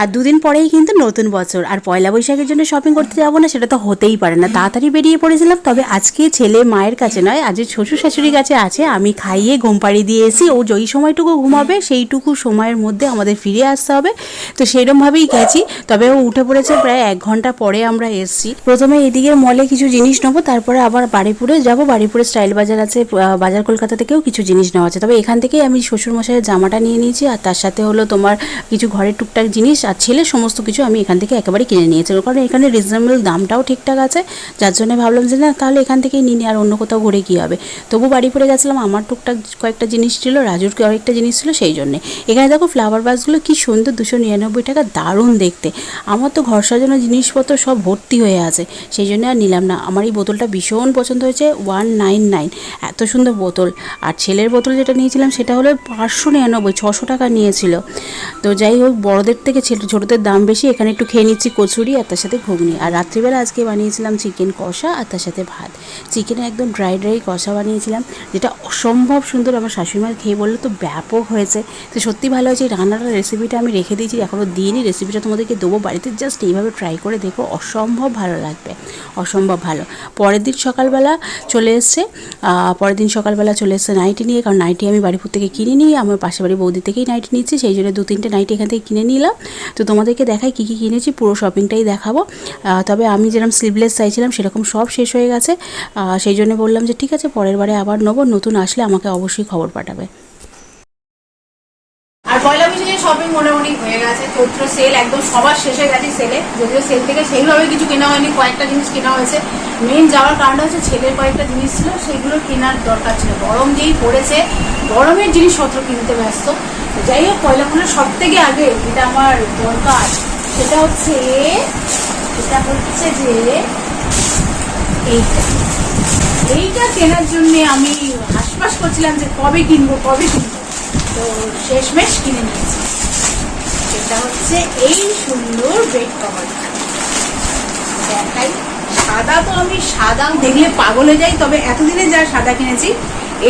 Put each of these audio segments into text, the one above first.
আর দুদিন পরেই কিন্তু নতুন বছর। আর পয়লা বৈশাখের জন্য শপিং করতে যাব না, সেটা তো হতেই পারে না। তাড়াতাড়ি বেরিয়ে পড়েছিলাম, তবে আজকে ছেলে মায়ের কাছে নয়, আজ শ্বশুর শাশুড়ির কাছে আছে। আমি খাইয়ে ঘুম পাড়িয়ে দিয়ে এসি ও যেই সময়টুকু ঘুমাবে, সেইটুকু সময়ের মধ্যে আমাদের ফিরে আসতে হবে। তো সেইরকমভাবেই গেছি। তবে ও উঠে পড়েছে প্রায় এক ঘণ্টা পরে আমরা এসছি। প্রথমে এদিকে মলে কিছু জিনিস নেব, তারপরে আবার বাড়িপুরে যাব। বাড়িপুরে স্টাইল বাজার আছে বাজার কলকাতা থেকেও কিছু জিনিস নেওয়া আছে। তবে এখান থেকেই আমি শ্বশুরমশাইয়ের জামাটা নিয়ে নিয়েছি, আর তার সাথে হলো তোমার কিছু ঘরের টুকটাক জিনিস আর ছেলের সমস্ত কিছু আমি এখান থেকে একেবারে কিনে নিয়েছি। কারণ এখানে রিজনেবল দামটাও ঠিকঠাক আছে। যার জন্য ভাবলাম যে, না, তাহলে এখান থেকেই নিই আর অন্য কোথাও ঘুরে কী হবে? তবু বাড়ি পড়ে গেছিলাম, আমার টুকটাক কয়েকটা জিনিস ছিল, রাজুর কয়েকটা জিনিস ছিল, সেই জন্যে। এখানে দেখো ফ্লাওয়ার বাসগুলো কি সুন্দর, দুশো নিরানব্বই টাকা, দারুণ দেখতে। আমার তো ঘর সাজানোর জিনিসপত্র সব ভর্তি হয়ে আছে, সেই জন্য আর নিলাম না। আমার এই বোতলটা ভীষণ পছন্দ হয়েছে ওয়ান নাইন নাইন এত সুন্দর বোতল। আর ছেলের বোতল যেটা নিয়েছিলাম, সেটা হলো পাঁচশো নিরানব্বই, ছশো টাকা নিয়েছিল। তো যাই হোক, বড়দের থেকে ছেলে ছোটোদের দাম বেশি, এখানে একটু খেয়ে নিচ্ছি কচুরি আর তার সাথে ঘুগনি। আর রাত্রিবেলা আজকে বানিয়েছিলাম চিকেন কষা আর তার সাথে ভাত। চিকেনে একদম ড্রাই ড্রাই কষা বানিয়েছিলাম, যেটা অসম্ভব সুন্দর আমার শাশুড়িমা খেয়ে বলল তো ব্যাপক হয়েছে। তো সত্যি ভালো হয়েছে, এই রান্নাটার রেসিপিটা আমি রেখে দিয়েছি এখনও দিইনি। রেসিপিটা তোমাদেরকে দেবো বাড়িতে জাস্ট এইভাবে ট্রাই করে দেখো, অসম্ভব ভালো লাগবে, অসম্ভব ভালো। পরের দিন সকালবেলা চলে এসছে পরের দিন সকালবেলা চলে এসছে নাইটি নিয়ে, কারণ নাইটি আমি বাড়িপুর থেকে কিনে নিই, আমার পাশে বাড়ি বৌদি থেকেই নাইটি নিচ্ছি, সেই জন্য দু তিনটে নাইটি এখান থেকে কিনে নিলাম। তো তোমাদেরকে দেখাই কী কী কিনেছি, পুরো শপিংটাই দেখাবো। তবে আমি যেরকম স্লিভলেস চাইছিলাম, সেরকম সব শেষ হয়ে গেছে। সেই জন্য বললাম যে ঠিক আছে, পরের বারে আবার নেব, নতুন আসলে আমাকে অবশ্যই খবর পাঠাবে। আর পয়লা বৈশাখের শপিং মোটামুটি হয়ে গেছে, চৈত্র সেল একদম সবার শেষে গেছে সেলে যদিও সেল থেকে সেইভাবে কিছু কেনা হয়নি, কয়েকটা জিনিস কেনা হয়েছে। মেন যাওয়ার কারণ হচ্ছে ছেলের কয়েকটা জিনিস ছিল, সেগুলো কেনার দরকার ছিল। গরম যেই পড়েছে, গরমের জিনিসপত্র কিনতে ব্যস্ত। যাই হোক পয়লা ফুলের সব থেকে আগে যেটা আমার দরকার, সেটা হচ্ছে সেটা হচ্ছে যে এইটা। এইটা কেনার জন্য আমি হাসপাস করছিলাম যে কবে কিনবো কবে কিনবো। তো শেষমেশ কিনে নিয়েছি। এটা হচ্ছে এই সুন্দর বেড কভার দেখাই। সাদা তো আমি সাদা দেখলে পাগলে যাই, তবে এতদিনে যা সাদা কিনেছি,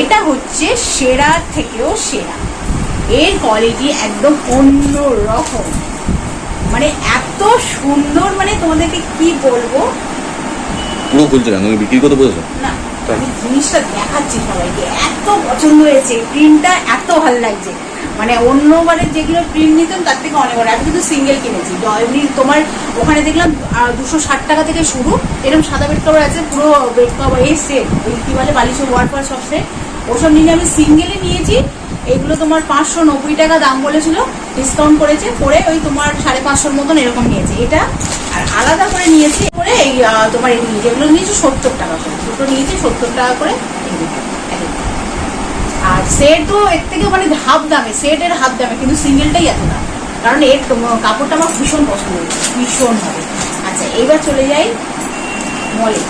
এটা হচ্ছে সেরার থেকেও সেরা। এর কোয়ালিটি একদম অন্য রকম মানে এত সুন্দর মানে তোমাদেরকে কি বলব? পুরো খুলছে না তুমি বিক্রি করতে বলেছ? না আমি জিনিসটা দেখাচ্ছি সবাইকে। এত পছন্দ হয়েছে প্রিন্টটা এত ভালো লাগছে। মানে অন্যবারের যেগুলো প্রিন্ট নিতাম তার থেকে অনেক বড় আমি কিন্তু সিঙ্গেল কিনেছি। এমনি তোমার ওখানে দেখলাম দুশো ষাট টাকা থেকে শুরু। এরকম সাদা বেড কভার আছে পুরো বেড কভার এই সেট ওই কি বলে বালিশের ওয়ার্ড ফার সব সেট ওসব নিয়ে আমি সিঙ্গেলে নিয়েছি। এগুলো তোমার পাঁচশো নব্বই টাকা দাম বলেছিল ডিসকাউন্ট করেছে, করে ওই তোমার সাড়ে পাঁচশোর মতন এরকম নিয়েছে। এটা আর আলাদা করে নিয়েছি করে এই তোমার যেগুলো নিয়েছি সত্তর টাকা করে। দুটো নিয়েছি সত্তর টাকা করে আর সেটও এর থেকে মানে হাফ দামে সেটের হাফ দামে, কিন্তু সিঙ্গেলটাই এত দাম। কারণ এর কাপড়টা আমার ভীষণ পছন্দ হয়েছে, ভীষণ হবে। আচ্ছা এবার চলে যাই মলে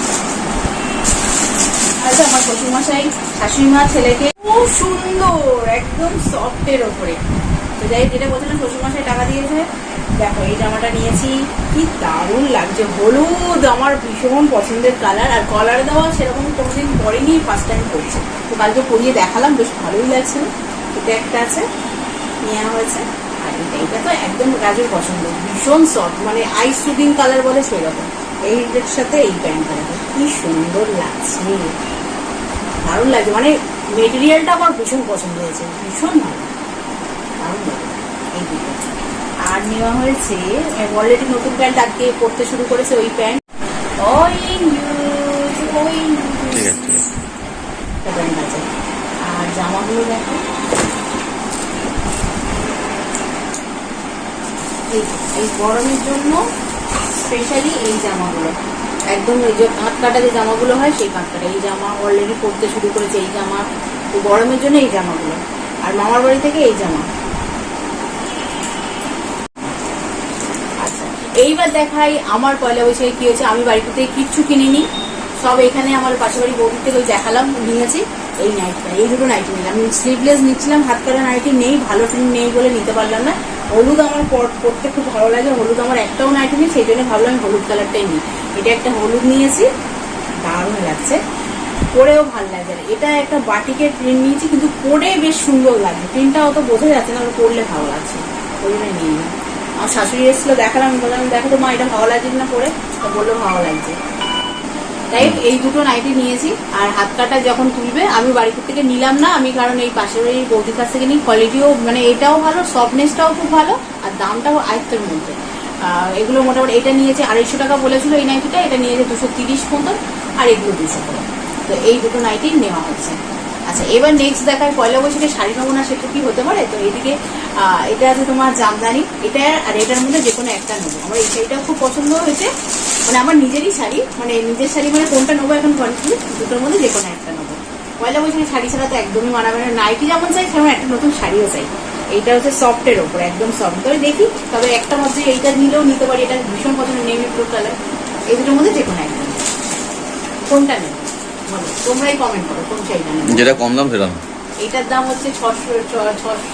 আচ্ছা আমার শ্বশুরমশাই শাশুড়ি মা ছেলেকে খুব সুন্দর, একদম সফটের ওপরে। তো যাই যেটা বলছিলাম, শ্বশুরমশাই টাকা দিয়েছে। দেখো, এই জামাটা নিয়েছি। কি দারুণ লাগছে। হলুদ, আমার ভীষণ পছন্দের কালার আর কলার দেওয়া সেরকম কোনোদিন পরেনি ফার্স্ট টাইম করছে তো কালকে পরিয়ে দেখালাম, বেশ ভালোই লাগছিল এটা একটা আছে নেওয়া হয়েছে। আর এটা এটা তো একদম রাজুর পছন্দ। ভীষণ সফট মানে আইস সুদিং কালার বলে সেরকম। এইটার সাথে এই প্যান্টটা কি সুন্দর লাগছে। দারুণ লাগছে। মানে মেটেরিয়ালটা আমার ভীষণ পছন্দ হয়েছে। ভীষণ ভালো। দারুণ লাগে। এই দুটো। আর নেওয়া হয়েছে অলরেডি নতুন প্যান্ট আজকে পড়তে শুরু করেছে ওই প্যান্ট। ওই ওই প্যান্ট আছে। আর জামাগুলো দেখো। এই গরমের জন্য স্পেশালি এই জামাগুলো। একদম ওই যে কাঁধ কাটা যে জামাগুলো হয় সেই কাঁধ কাটা। এই জামা অলরেডি পরতে শুরু করেছে, এই জামা গরমের জন্য এই জামাগুলো। আর মামার বাড়ি থেকে এই জামা। আচ্ছা এইবার দেখাই আমার পয়লা বৈশাখে কি হয়েছে। আমি বাড়িতে কিচ্ছু কিনিনি। সব এখানে আমার পাশে বাড়ি বৌদির থেকে দেখালাম, নিয়েছি। এই নাইটটা এই দুটো নাইটি নিলাম আমি স্লিভলেস নিচ্ছিলাম, হাত কাটা নাইটি নেই, ভালো প্রিন্ট নেই বলে নিতে পারলাম না। হলুদ আমার পর- পরতে খুব ভালো লাগে, হলুদ আমার একটাও নাইটি নেই, সেই জন্য ভাবলাম হলুদ কালারটাই নিই। এটা একটা হলুদ নিয়েছি, দারুণ লাগছে। পরেও ভালো লাগছে এটা একটা বাটিকের প্রিন্ট নিয়েছি, কিন্তু পরে বেশ সুন্দর লাগছে। প্রিন্টটা অত বোঝা যাচ্ছে না পরলে ভালো লাগছে। ওই জন্য নিয়ে নিলাম। আমার শাশুড়ি এসেছিল দেখালাম বললাম, দেখো তো মা, এটা ভালো লাগছে না পরে তো বলল, ভালো লাগছে। তাই এই দুটো নাইটি নিয়েছি। আর হাত কাটা যখন তুলবে, আমি বাড়িপুর থেকে নিলাম না, আমি কারণ এই পাশের ওই বৌদির কাছ থেকে নিই। কোয়ালিটিও মানে এটাও ভালো সফটনেসটাও খুব ভালো, আর দামটাও আয়ত্তের মধ্যে। এগুলো মোটামুটি এটা নিয়েছে আড়াইশো টাকা বলেছিল এই নাইটিটা, এটা নিয়েছে দুশো তিরিশ মতন, আর এগুলো দুশো করে তো এই দুটো নাইটি নেওয়া হচ্ছে। আচ্ছা এবার নেক্সট দেখায় পয়লা বৈশাখে শাড়ি নেব না সেটা কি হতে পারে? তো এদিকে এটা আছে তোমার জামদানি। এটা আর এটার মধ্যে যে কোনো একটা নেব। আমার এই শাড়িটাও খুব পছন্দ হয়েছে। মানে আমার নিজেরই শাড়ি মানে নিজের শাড়ি মানে কোনটা নেব এখন কনফিউজ দুটোর মধ্যে যে কোনো একটা নেব। পয়লা বৈশাখে শাড়ি ছাড়া তো একদমই মানাবে না। নাইটি যেমন চাই, সেমন একটা নতুন শাড়িও চাই। এইটা হচ্ছে সফটের ওপর একদম সফট তবে দেখি তবে একটা মধ্যে এইটা নিলেও নিতে পারি এটা ভীষণ পছন্দ নেভি ব্লু কালার এই দুটোর মধ্যে যে কোনো একটা কোনটা নেব? বলো তোমরাই কমেন্ট করো কোন নেব যেটা কম দাম সেটা এটার দাম হচ্ছে ছশো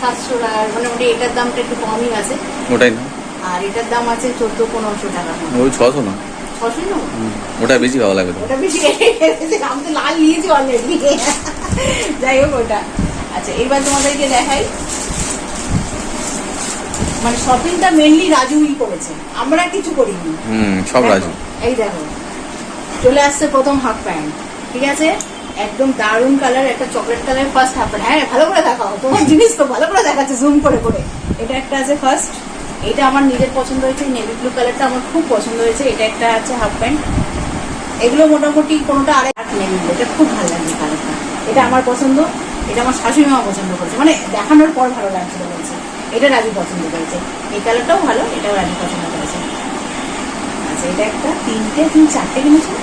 সাতশো আর মোটামুটি এটার দামটা একটু কমই আছে। ওটাই না। আর এটার দাম আছে চোদ্দ পনেরোশো টাকা। ওই ছশো না। ছশো নেব ওটা বেশি ভালো লাগবে ওটা বেশি আমি তো লাল নিয়েছি অলরেডি যাই হোক ওটা। আচ্ছা এবার তোমাদেরকে দেখাই। মানে শপিংটা মেনলি রাজুই করেছে। আমরা কিছু করিনি। হুম সব রাজি। এই দেখো চলে আসছে প্রথম হাফ প্যান্ট ঠিক আছে? একদম দারুণ কালার একটা chocolate colour first half pant. হ্যাঁ ভালো করে দেখাও তোমার জিনিস তো ভালো করে দেখাচ্ছে জুম করে করে। এটা একটা আছে ফার্স্ট এটা আমার নিজের পছন্দ হয়েছে নেভি ব্লু কালারটা আমার খুব পছন্দ হয়েছে এটা একটা আছে হাফ প্যান্ট। এগুলো মোটামুটি কোনোটা আরেক নেভি ব্লু এটা খুব ভালো লাগছে কালারটা এটা আমার পছন্দ এটা আমার শাশুড়ি মা পছন্দ করেছে। মানে দেখানোর পর ভালো লাগছিল বলছে। এটা রাজু পছন্দ করেছে। এই কালারটাও ভালো, এটাও রাজু পছন্দ করেছে। আচ্ছা এটা একটা তিনটে, তিন চারটে কিনেছো?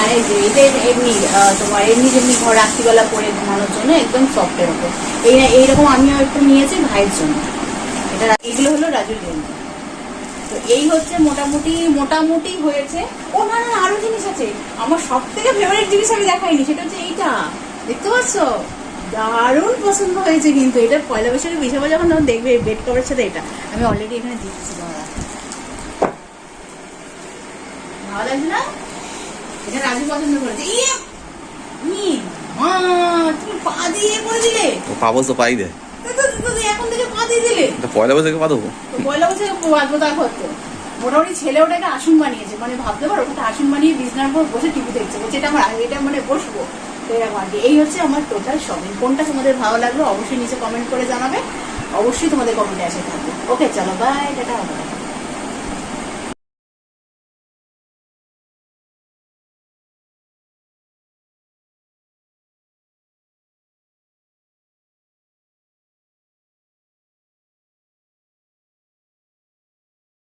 আর এই যে, এটা এমনি তোমার এমনি যেমনি ঘর রাত্রিবেলা পরে ঘুমানোর জন্য একদম সফটের ওপর এই এইরকম আমিও একটু নিয়েছি ভাইয়ের জন্য। এটা এগুলো হলো রাজুর জন্য। তো এই হচ্ছে মোটামুটি মোটামুটি হয়েছে। ও, না না, আরও জিনিস আছে। আমার সব থেকে ফেভারিট জিনিস আমি দেখাইনি, সেটা হচ্ছে এইটা। দেখতে পাচ্ছ? দারুণ পছন্দ হয়েছে কিন্তু এটা পয়লা বৈশাখে বিশাখা যখন তখন দেখবে বেড কভারের সাথে এটা। আমি অলরেডি এখানে দিচ্ছি ভালো লাগছে না? এটা রাজু পছন্দ করেছে। ইয়ে! তুমি পা দিয়ে করে দিলে। পাবো তো পাই দেয় তো, তো, তো, তো, এখন থেকে পা দিয়ে দিলে। পয়লা বৈশাখে পা দেবো। তো পয়লা বছর বাঁচবো তা করতো। মোটামুটি ছেলে ওটাকে আসন বানিয়েছে। মানে ভাবতে পারো ওটা আসন বানিয়ে বিছনার উপর বসে টিভি দেখছে। বলছে এটা আমার এটা মানে বসবো। এই হচ্ছে আমার টোটাল শপিং কোনটা তোমাদের ভালো লাগল অবশ্যই নিচে কমেন্ট করে জানাবে। অবশ্যই তোমাদের কমেন্টে আসে থাকবে। ওকে চলো বাই টাটা।